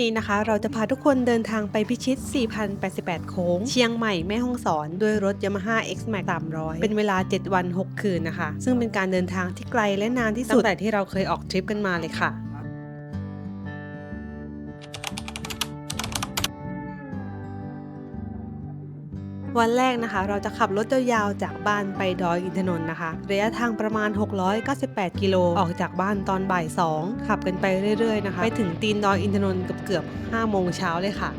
นี้นะคะ เราจะพาทุกคนเดินทางไปพิชิต 4,088 โค้ง เชียงใหม่แม่ฮ่องสอน ด้วยรถ Yamaha X Max 300 เป็นเวลา 7 วัน 6 คืนนะคะ ซึ่งเป็นการเดินทางที่ไกลและนานที่สุดตั้งแต่ที่เราเคยออกทริปกันมาเลยค่ะ วันแรกนะคะ เราจะขับรถยาวๆจากบ้านไปดอยอินทนนท์นะคะ ระยะทางประมาณ 698 กิโล ออกจากบ้านตอนบ่าย 2 ขับกันไปเรื่อยๆนะคะ ไปถึงตีนดอยอินทนนท์เกือบๆ5โมงเช้าเลยค่ะ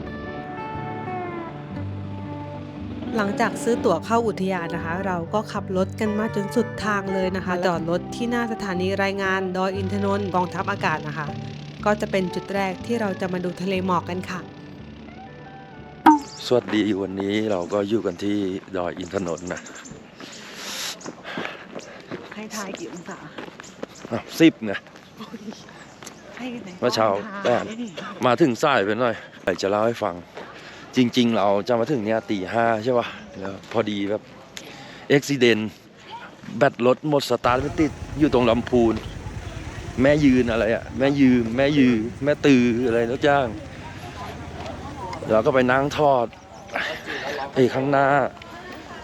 หลังจากซื้อตั๋วเข้าอุทยานนะคะ เราก็ขับรถกันมาจนสุดทางเลยนะคะจอดรถที่หน้าสถานีรายงานดอยอินทนนท์กองทัพอากาศนะคะ ก็จะเป็นจุดแรกที่เราจะมาดูทะเลหมอกกันค่ะ สวัสดีวันนี้เราก็อยู่กันที่ดอยอินทนนท์นะให้ทายกี่องศาสิบไงให้ไหนเมื่อเช้าแปดมาถึงสายไปหน่อยอยากจะเล่าให้ฟัง จริง ๆ เราจะมาถึงเนี่ยตีห้าใช่ป่ะแล้วพอดีแบบอุบิเหตุแบตรถหมดสตาร์ทไม่ติดอยู่ตรงลำพูน แม่ยืนอะไรอะแม่ยืมแม่ยืมแม่ตืออะไรทุกอย่าง เราก็ไปนั่งทอดไอ้ข้างหน้า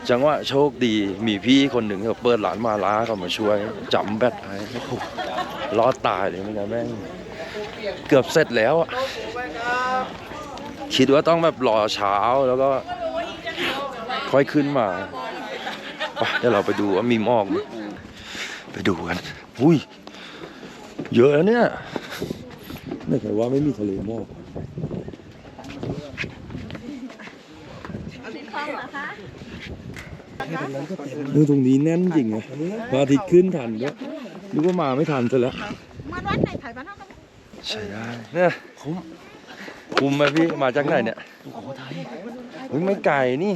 จังหวะโชคดีมีพี่คนหนึ่งเขาเปิดร้านมาล้าเขามาช่วยจำแบตให้รอดตายเลยไม่งั้นแม่งเกือบเสร็จแล้วอะคิดว่าต้องแบบรอเช้าแล้วก็ค่อยขึ้นมาปเดี๋ยวเราไปดูว่ามีหมอกไหมไปดูกันอุ้ยเยอะแล้วเนี่ยไม่เคยว่าไม่มีทะเลหมอก ดูตรงนี้แน่นจริงไงพระอาทิตย์ขึ้นทันด้วยนึกว่ามาไม่ทันซะแล้วมาวัดไหนถ่ายบ้านนอกกันใช่ได้เนี่ยคุ้มคุ้มไหมพี่มาจากไหนเนี่ยสุโขทัยเฮ้ยไม่ไก่นี่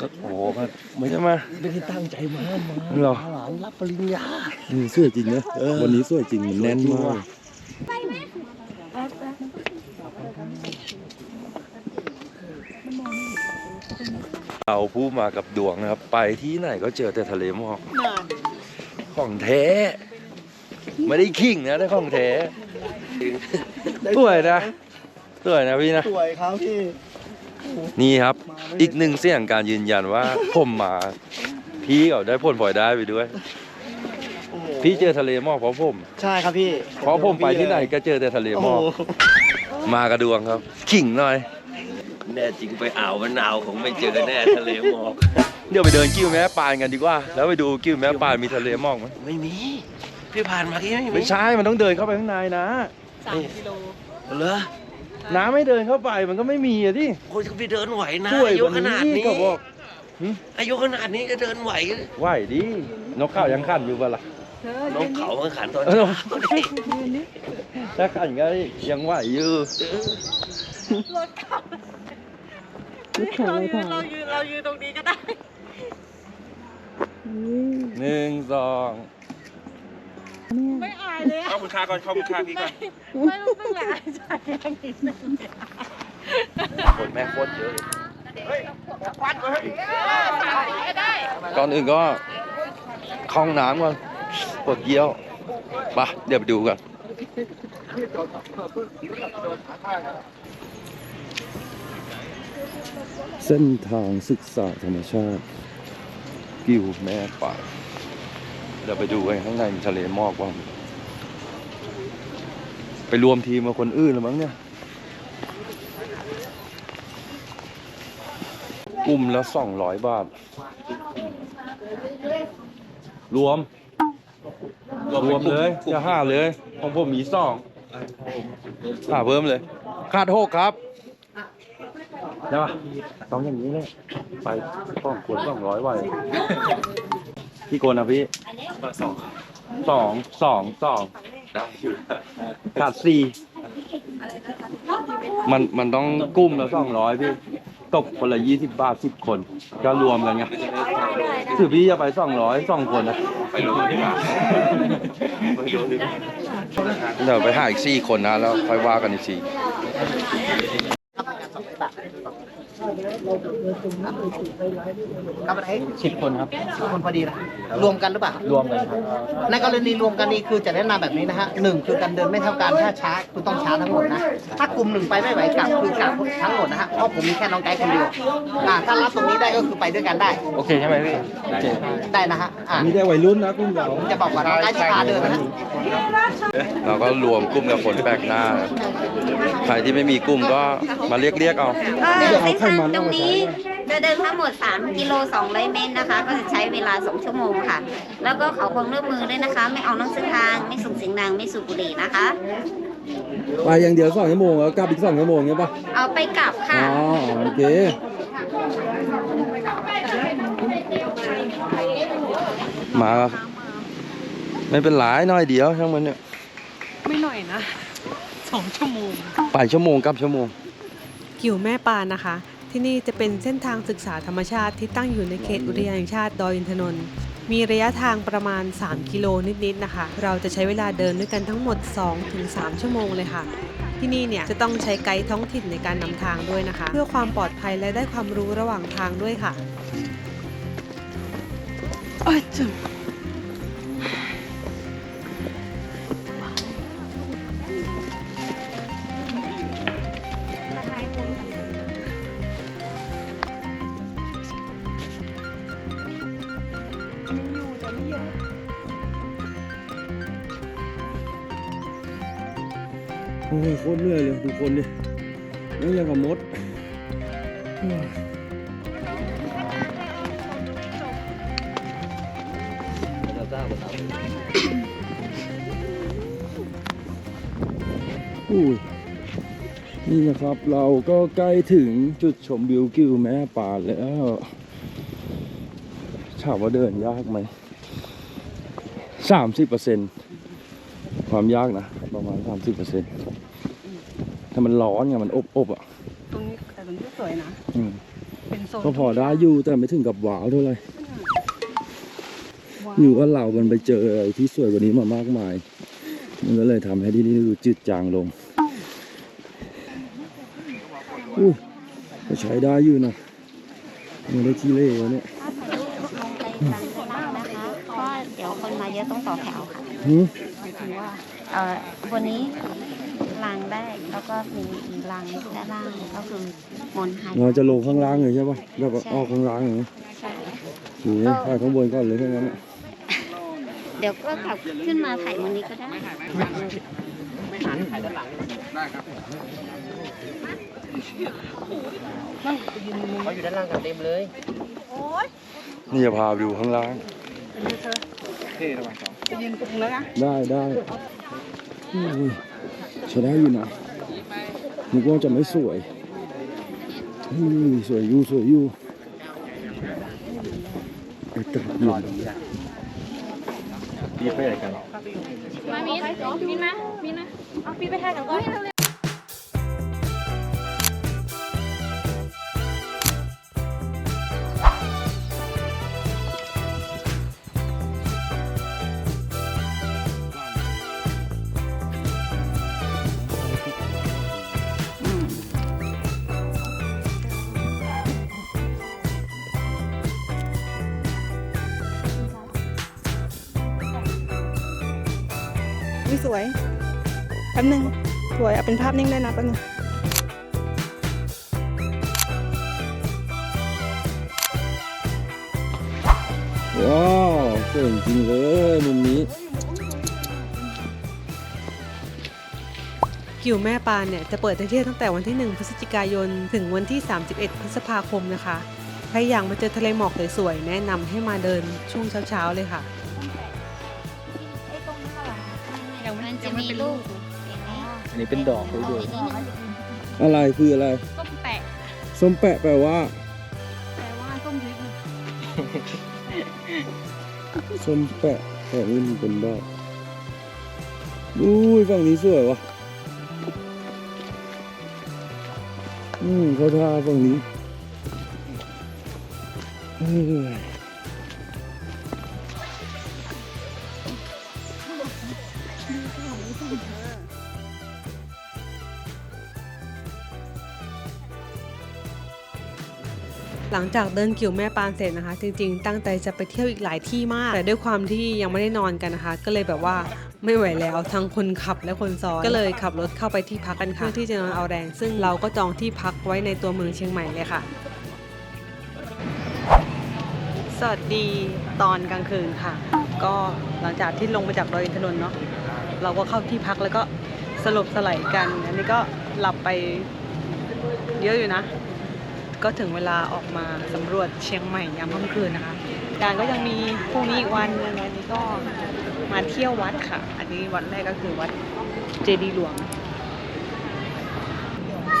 ก็โอ้โหก็ไม่ใช่ไหมไม่ได้ตั้งใจมามาเหรอหลานรับปริญญาอืมสวยจริงนะวันนี้สวยจริงมันแน่นมาก เราผู้มากับดวงนะครับ ไปที่ไหนก็เจอแต่ทะเลหมอกของแท้ ไม่ได้ขิงนะได้ของแท้สวยนะสวยนะพี่นะสวยครับพี่นี่ครับ อีกหนึ่งเสียงการยืนยันว่า ผมมาพี่ก็ได้ผลพลอยได้ไปด้วย พี่เจอทะเลหมอกเพราะผม ใช่ครับพี่เพราะผมไปที่ไหนก็เจอแต่ทะเลหมอกมา กระดวงครับขิงหน่อย แน่จริงไปอ่าวมะนาวคงไม่เจอแน่ทะเลหมอก เดี๋ยวไปเดินกิ้วแม่ปานกันดีกว่า แล้วไปดูกิ้วแม่ปานมีทะเลหมอกไหมไม่มี พี่ผ่านมาที่ไม่มีไม่ใช่ มันต้องเดินเข้าไปข้างในนะเหรอน้ำไม่เดินเข้าไปมันก็ไม่มีอะที่โอ้ยพี่เดินไหวนะช่วยอายุกว่าขนาดนี้นี้ก็บอกอายุขนาดนี้ก็เดินไหวไหวดิ นกข้าวยังขันอยู่ปะล่ะน้องเขามันขันตอนเออเช้านี่ถ้าขันก็ยังไหวอยู่ เรายืนเรายืนเรายืนตรงนี้ก็ได้หนึ่งสองไม่อายเลยอะเข้าคุณค่าก่อนเข้าคุณค่าพี่ก่อนไม่ต้องไม่อายใจอย่างนี้เลยคนแม่งโคตรเยอะเลยก็ได้ก่อนอื่นก็เข้าห้องน้ำก่อนปวดเยี่ยวไปะเดี๋ยวไปดูกัน เส้นทางศึกษาธรรมชาติกิวแม่ป่าเดี๋ยวไปดูกันข้างในมีทะเลหมอกบ้างไปรวมทีมกับคนอื่นหรือมั้งเนี่ย กลุ่มละสองร้อยบาท รวม รวมเลย จะห้าเลย ของผมมีสองห้าเพิ่มเลยขาดหกครับ ได้ปะต้องอย่างนี้เลยไปสองคนสองร้อยไว้พี่โกนนะพี่สองสองสองสองขาดสี่มันมันต้องกุ้มละสองร้อยพี่ตกคนละยี่สิบบาทสิบคน ก็รวมกันไงถือพี่จะไปสองร้อยสองคนนะไปรู้ดีกว่าเดี๋ยวไปหาอีกสี่คนนะแล้วค่อยว่ากันอีก ทีกับอะไรสิบคนครับสิบคนพอดีนะรวมกันหรือเปล่ารวมกันครับในกรณีรวมกันนี่คือจะแนะนำแบบนี้นะฮะหนึ่งคือการเดินไม่เท่ากันถ้าช้าคุณต้องช้าทั้งหมดนะถ้ากลุ่มหนึ่งไปไม่ไหวกลับคือกลับทั้งหมดนะฮะเพราะผมมีแค่น้องไกด์คนเดียวอ่าถ้ารับตรงนี้ได้ก็คือไปด้วยกันได้ โอเคใช่ไหมพี่โอเคได้นะฮะอ่ามีได้วัยรุ่นนะกุ้งเหลาผมจะบอกว่าน้องไกด์จะพาเดินนะฮะเราก็รวมกลุ่มกับคนแปลกหน้า ใครที่ไม่มีกลุ่มก็มาเรียกเรียกๆเอาก็เส้นทางตรงนี้จะเดินทั้งหมด 3 กิโล 200 เมตรนะคะ ก็จะใช้เวลา 2 ชั่วโมงค่ะ แล้วก็ขอความร่วมมือด้วยนะคะ ไม่เอานังสือทาง ไม่ส่งเสียงดัง ไม่สูบบุหรี่นะคะไปอย่างเดียวสองชั่วโมงแล้วกลับอีกสองชั่วโมงเงี้ยป่ะ เอาไปกลับค่ะ อ๋อโอเคมาไม่เป็นไรน้อยเดียวช่างมันเนี่ย ไม่หน่อยนะสองชั่วโมงไปชั่วโมงกลับชั่วโมง กิวแม่ปานนะคะ ที่นี่จะเป็นเส้นทางศึกษาธรรมชาติที่ตั้งอยู่ในเขตอุทยานแห่งชาติดอยอินทนนท์มีระยะทางประมาณ 3 กิโลนิดๆนะคะ เราจะใช้เวลาเดินด้วยกันทั้งหมด 2-3 ชั่วโมงเลยค่ะที่นี่เนี่ยจะต้องใช้ไกด์ท้องถิ่นในการนำทางด้วยนะคะ เพื่อความปลอดภัยและได้ความรู้ระหว่างทางด้วยค่ะ โอ้ยจุ๊บโอ้ยโคตรเหนื่อยเลยทุกคนดินั่งอย่างกับมดอุ้ยนี่นะครับเราก็ใกล้ถึงจุดชมวิวกิวแม่ป่าแล้วถามว่าเดินยากไหมสามสิบเปอร์เซ็นความยากนะ ประมาณสามสิบเปอร์เซ็น ถ้ามันร้อนไงมันอบอบๆอะ ตรงนี้แต่ตรงนี้สวยนะ อืมเป็นโซนก็พอได้อยู่แต่ไม่ถึงกับว้าวเท่าไหร่หรือว่าเรามันไปเจออะไรที่สวยกว่านี้มามากมาย มันก็เลยทำให้ที่นี่ดูจืดจางลงอุ้ยก็ใช้ได้อยู่นะไม่ได้ขี้เล่วะเนี่ยถ้าถ่ายรูปลงไปกลางสนามนะคะเพราะว่าเดี๋ยวคนมาเยอะต้องต่อแถวค่ะหืมหมายถึงว่าเอ่อบนนี้ รางได้แล้วก็มีอีกรางด้านล่างก็คือมนต์ไฮเราจะลงข้างล่างเลยใช่ปะแบบว่าออกข้างล่างอย่างนี้ใช่หรือถ่ายข้างบนก่อนเลยทั้างนั้นอะเดี๋ยวก็กลับขึ้นมาถ่ายบนนี้ก็ได้เขาอยู่ด้านล่างกันเต็มเลยนี่จะพาไปดูข้างล่างจะยืนตรงนั้นนะได้ได้อุ้ย ใช้ได้อยู่นะนึกว่าจะไม่สวยอุ้ยสวยอยู่สวยอยู่อากาศเย็นพี่ไปไหนกันมามินมินมามินนะเอาพี่ไปถ่ายกับก้อย วิสวยแป๊บนึงสวยเอาเป็นภาพนิ่งได้นะแป๊บนึงว้าวสวยจริงเลยมุมนี้กิวแม่ปานเนี่ยจะเปิดให้เที่ยวตั้งแต่วันที่ 1 พฤศจิกายน ถึงวันที่ 31 พฤษภาคมนะคะ ใครอยากมาเจอทะเลหมอกสวยๆ แนะนำให้มาเดินช่วงเช้าๆ เลยค่ะ มันจะมีลูกอันนี้เป็นดอกเลยด้วยอะไรคืออะไร ส้มแปะ ส้มแปะแปลว่า แปลว่าส้มพริกส้มแปะแต่นี่มันเป็นดอกอุ้ยฝั่งนี้สวยวะอืมเขาท่าฝั่งนี้เอ้ย หลังจากเดินกิ่วแม่ปานเสร็จนะคะ จริงๆ ตั้งใจจะไปเที่ยวอีกหลายที่มาก แต่ด้วยความที่ยังไม่ได้นอนกันนะคะ ก็เลยแบบว่าไม่ไหวแล้วทั้งคนขับและคนซ้อนก็เลยขับรถเข้าไปที่พักกันค่ะเพื่อที่จะนอนเอาแรง ซึ่งเราก็จองที่พักไว้ในตัวเมืองเชียงใหม่เลยค่ะ สวัสดีตอนกลางคืนค่ะ ก็หลังจากที่ลงมาจากดอยอินทนนท์เนาะ เราก็เข้าที่พักแล้วก็สลบสลายกัน อันนี้ก็หลับไปเยอะอยู่นะ ก็ถึงเวลาออกมาสำรวจเชียงใหม่ยามค่ำคืนนะคะการก็ยังมีพรุ่งนี้อีกวันนึงอันนี้ก็มาเที่ยววัดค่ะ อันนี้วัดแรกก็คือวัดเจดีย์หลวง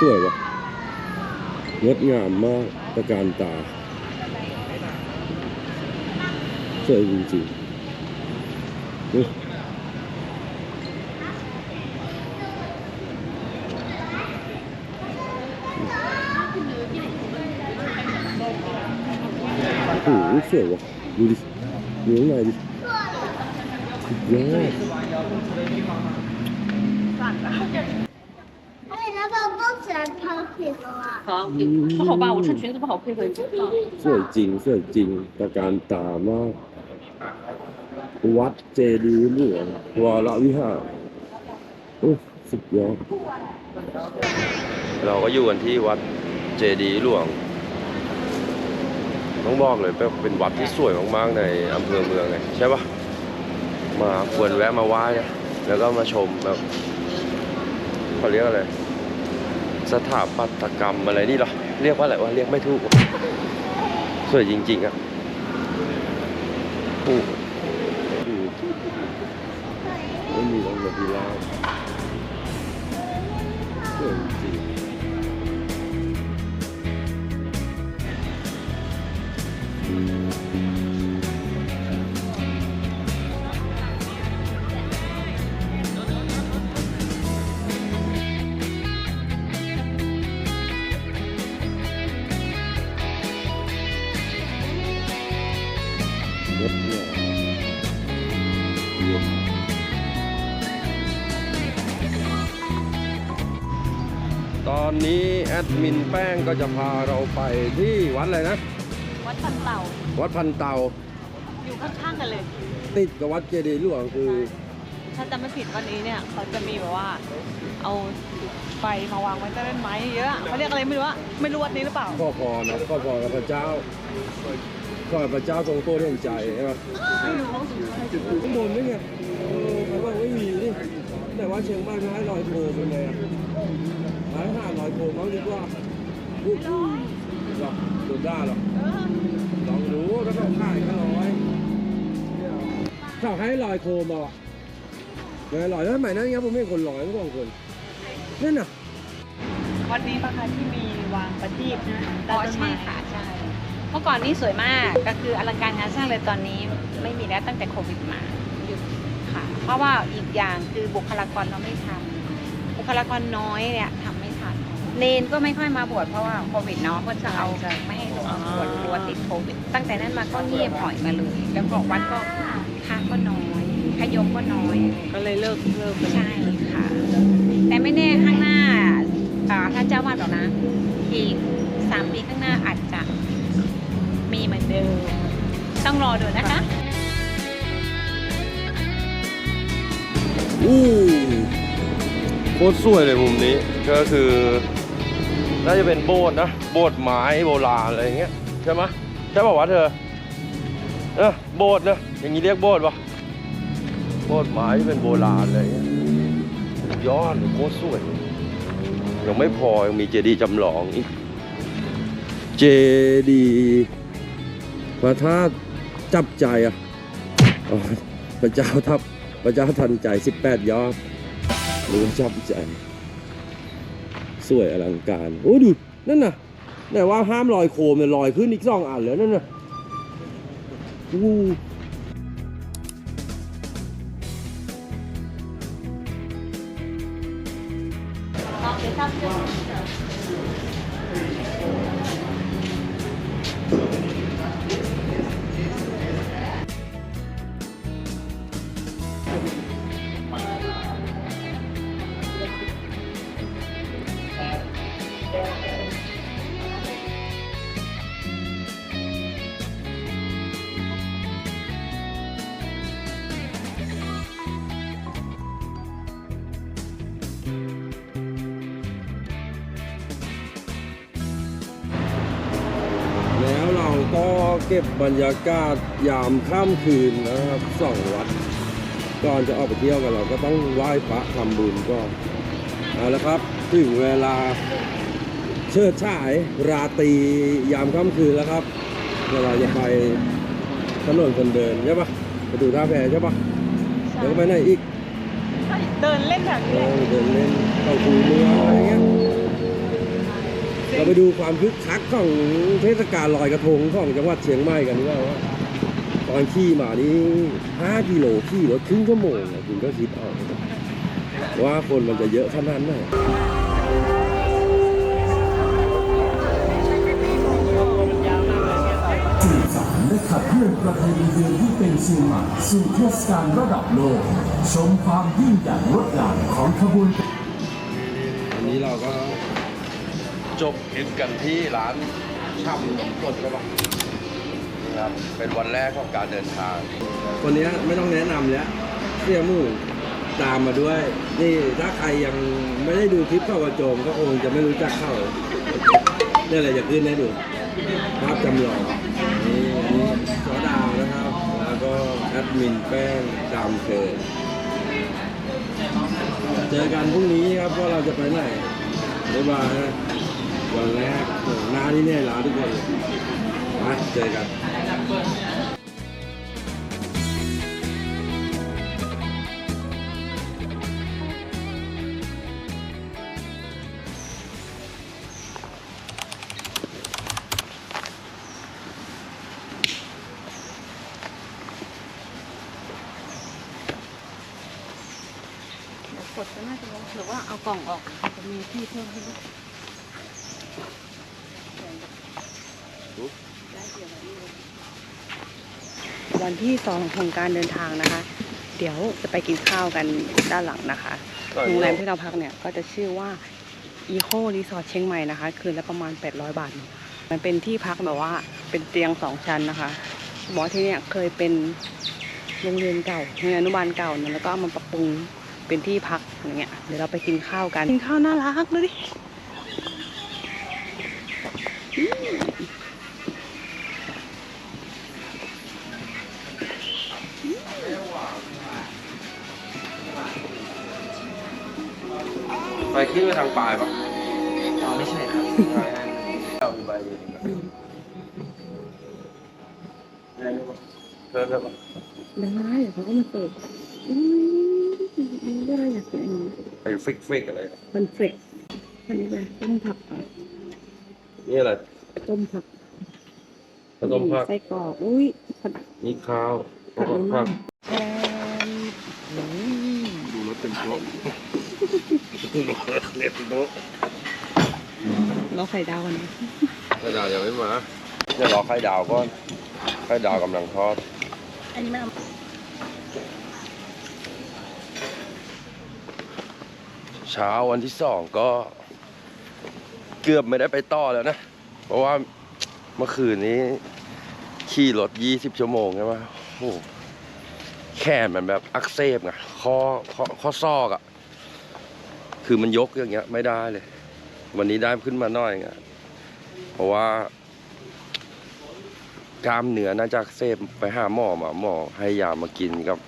สวยว่ะงดงามมากตระการตา สวยจริงๆอุ๊ยโอ้โห สวยว่ะ ดูดิ ดูข้างในดิสุดยอด 哎，那个不喜欢汤品了啊。好，不好吧？我穿裙子不好配回去。 สวยจริง สวยจริงตระการตามาก วัดเจดีย์หลวงวรวิหารโอ้สุดยอด เราก็อยู่กันที่วัดเจดีย์หลวง ต้องบอกเลยเป็นวัดที่สวยมากๆในอำเภอเมืองเลยใช่ปะมาควรแวะมาไหว้นะแล้วก็มาชมแบบเขาเรียกอะไรสถาปัตยกรรมอะไรนี่หรอเรียกว่าอะไรวะเรียกไม่ถูกสวยจริงๆอะโอ้โหดูไม่มีรองระบีลา อนนี้แอดมินแป้งก็จะพาเราไปที่วัดอะไรนะ วัดพันเต่า วัดพันเตาอยู่ข้างๆกันเลย ติดกับวัดเจดีย์หลวงคือ ถ้าจำไม่ผิดวันนี้เนี่ยเขาจะมีแบบว่า เอาไฟมาวางไว้ใต้ต้นไม้เยอะเขาเรียกอะไรไม่รู้ว่าไม่รู้วัดนี้หรือเปล่าข้อพรนะข้อพรกับพระเจ้าข้อพระเจ้าทรงโปรดแห่งใจใช่ปะข้างบนนี่ไงเออใครว่าไม่มีนี่แต่ว่าเชียงใหม่ไม่ให้ลอยโคมเป็นไงอะ ให้ห้าลอยโคมเขาดีกว่าอุ๊ยหรอกโดนด่าหรอกลองดูถ้าเขาขายก็ร้อยเขาให้ลอยโคมบอกลอยลอยแล้วทำไมนั่นไงผมไม่เห็นคนลอยทั้งสองคนนั่นน่ะวัดนี้ปะคะที่มีวางประทีปนะอ๋อใช่ค่ะใช่เมื่อก่อนนี่สวยมากก็คืออลังการงานสร้างเลยตอนนี้ไม่มีแล้วตั้งแต่โควิดมาหยุดค่ะ เพราะว่าอีกอย่างคือบุคลากรเราไม่ทันบุคลากรน้อยเนี่ยทำ เนนก็ไม่ค่อยมาบวชเพราะว่าโควิดเนาะก็จะเอาไม่ให้ลงมาบวชกลัวติดโควิด ตั้งแต่นั้นมาก็เงียบหน่อยมาเลย แล้วก็วัดก็พระก็น้อยขยมก็น้อย ก็เลยเลิกเลิกไปใช่ค่ะ แต่ไม่แน่ข้างหน้าอ่าท่านเจ้าวาดหรอกนะอีกสามปีข้างหน้าอาจจะมีเหมือนเดิมต้องรอดูนะคะอู้โคตรสวยเลยมุมนี้ก็คือ น่าจะเป็นโบสถ์นะ โบสถ์ไม้โบราณอะไรอย่างเงี้ยใช่ไหมใช่ป่าวะเธอ เออโบสถ์นะอย่างนี้เรียกโบสถ์ปะโบสถ์ไม้ที่เป็นโบราณอะไรอย่างเงี้ยยอดโคตรสวยยังไม่พอยังมีเจดีย์จำลองอีกเจดีย์พระธาตุจับใจอะพระเจ้าทับพระเจ้าทันใจ 18 ยอดหรือจับใจ วยอลังการ โอ้ดู นั่นน่ะ แต่ว่าห้ามลอยโคมเนี่ยลอยขึ้นอีกสองอันแล้วนั่นน่ะอู้ เก็บบรรยากาศยามค่ำคืนนะครับสองวัดก่อนจะออกไปเที่ยวกันเราก็ต้องไหว้พระทำบุญก่อนเอาละครับถึงเวลาเชิดฉายราตรียามค่ำคืนแล้วครับเดี๋ยวเราจะไปถนนคนเดินใช่ปะไปดูท่าแพใช่ปะเดี๋ยวก็ไปไหนอีกเดินเล่นแถวนี้เออเดินเล่นเข้าคูเมืองอะไรเงี้ย เราไปดูความคึกคักของเทศกาลลอยกระทงของจังหวัดเชียงใหม่กันดีกว่าว่าตอนขี่มานี่5กิโลขี่รถครึ่งชั่วโมงอะคุณก็คิดเอาว่าคนมันจะเยอะขนาดไหนสื่อสารและขับเคลื่อนประเพณีเดือนที่เป็นเชียงใหม่สู่เทศกาลระดับโลก ชมความยิ่งใหญ่งดงามของขบวนวันนี้เราก็ จบทริปกันที่ร้านชำน้ำกดครับนี่ครับ เป็นวันแรกของการเดินทางคนนี้ไม่ต้องแนะนำแล้วเสี่ยหมู่ตามมาด้วย นี่ถ้าใครยังไม่ได้ดูคลิปเข้ากระโจมก็คงจะไม่รู้จักเข้านี่อะไรจะขึ้นให้ดูภาพจำลองนี่นี่ซอดาวนะครับ แล้วก็แอดมินแป้งตามเคยเจอกันพรุ่งนี้ครับว่าเราจะไปไหนบ๊ายบายนะ วันแรกโอ้โหน้าที่เนี่ยร้านทุกคนเลยมาเจอกันกดก็น่าจะลงหรือว่าเอากล่องออกจะมีที่เพิ่มให้ด้วย วันที่สองของการเดินทางนะคะ เดี๋ยวจะไปกินข้าวกันด้านหลังนะคะโรงแรมที่เราพักเนี่ยก็จะชื่อว่า Eco Resort เชียงใหม่นะคะ คืนละประมาณ 800 บาท มันเป็นที่พักแบบว่าเป็นเตียงสองชั้นนะคะบอกว่าที่เนี่ยเคยเป็นโรงเรียนเก่าโรงเรียนอนุบาลเก่าเนี่ยแล้วก็เอามาปรับปรุงเป็นที่พักอย่างเงี้ยเดี๋ยวเราไปกินข้าวกัน กินข้าวน่ารักเลยดิ ไปขึ้นไปทางปลายปะอ๋อไม่ใช่ครับเอาไปใบเดียวเพิ่มได้ปะได้เดี๋ยวเขาก็มาเสิร์ฟอุ้ยไม่ได้อยากกินอันนี้ไอ้ฟิกฟิกอะไรมันเฟรชอันนี้เลยต้มผักอะนี่อะไรต้มผักข้าวต้มผักไส้กรอกอุ้ยผัดนี่ข้าวผัดผัมันผักแทนอืมดูรถเต็มโต๊ะ เต็มโต๊ะเราไข่ดาวกันนะไข่ดาวยังไม่มาเดี๋ยวรอไข่ดาวก่อนไข่ดาวกำลังทอด อันนี้มันเอาเช้าวันที่สองก็เกือบไม่ได้ไปต่อแล้วนะ เพราะว่าเมื่อคืนนี้ ขี่รถยี่สิบชั่วโมงใช่ไหมโอ้โหแขนมันแบบอักเสบไงข้อข้อข้อซอกอะ่ะ คือมันยกอย่างเงี้ยไม่ได้เลย วันนี้ได้ขึ้นมาหน่อยไงเพราะว่ากล้ามเนื้อน่าจะเสบไปหาหมอมาหมอให้ยามากินกับ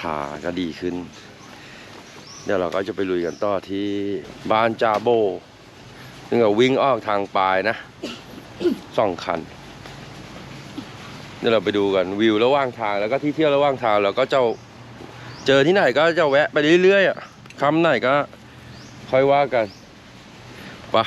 ทาก็ดีขึ้น เดี๋ยวเราก็จะไปลุยกันต่อที่บ้านจาโบซึ่งก็วิ่งออกทางปลายนะสองคันเดี๋ยวเราไปดูกันวิวระหว่างทางแล้วก็ที่เที่ยวระหว่างทางเราก็จะเจอที่ไหนก็จะแวะไปเรื่อยๆอะคำไหนก็ ค่อยว่ากันปะ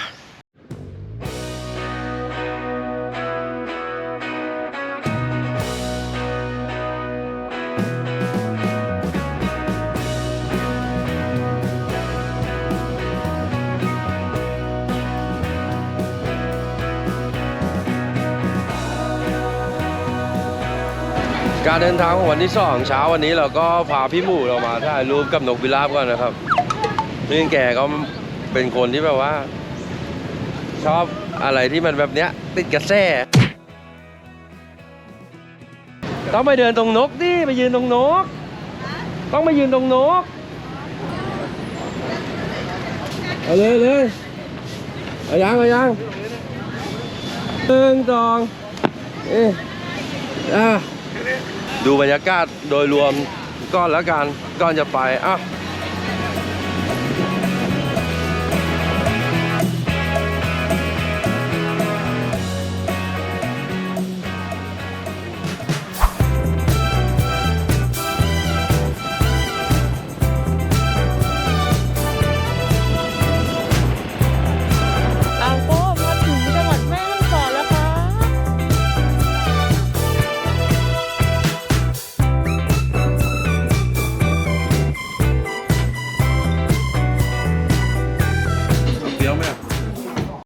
การเดินทางของวันที่สองเช้าวันนี้เราก็พาพี่หมู่เรามาถ่ายรูปกับนกพิราบก่อนนะครับ พี่แกก็เป็นคนที่แบบว่า ชอบอะไรที่มันแบบเนี้ย ติดกระแสต้องไปเดินตรงนกดิไปยืนตรงนก ต้องไปยืนตรงนกเอาเลยเลยเอายังเอายังหนึ่งสองเอ๊ะอะดูบรรยากาศโดยรวมก่อนแล้วกันก่อนจะไปอะ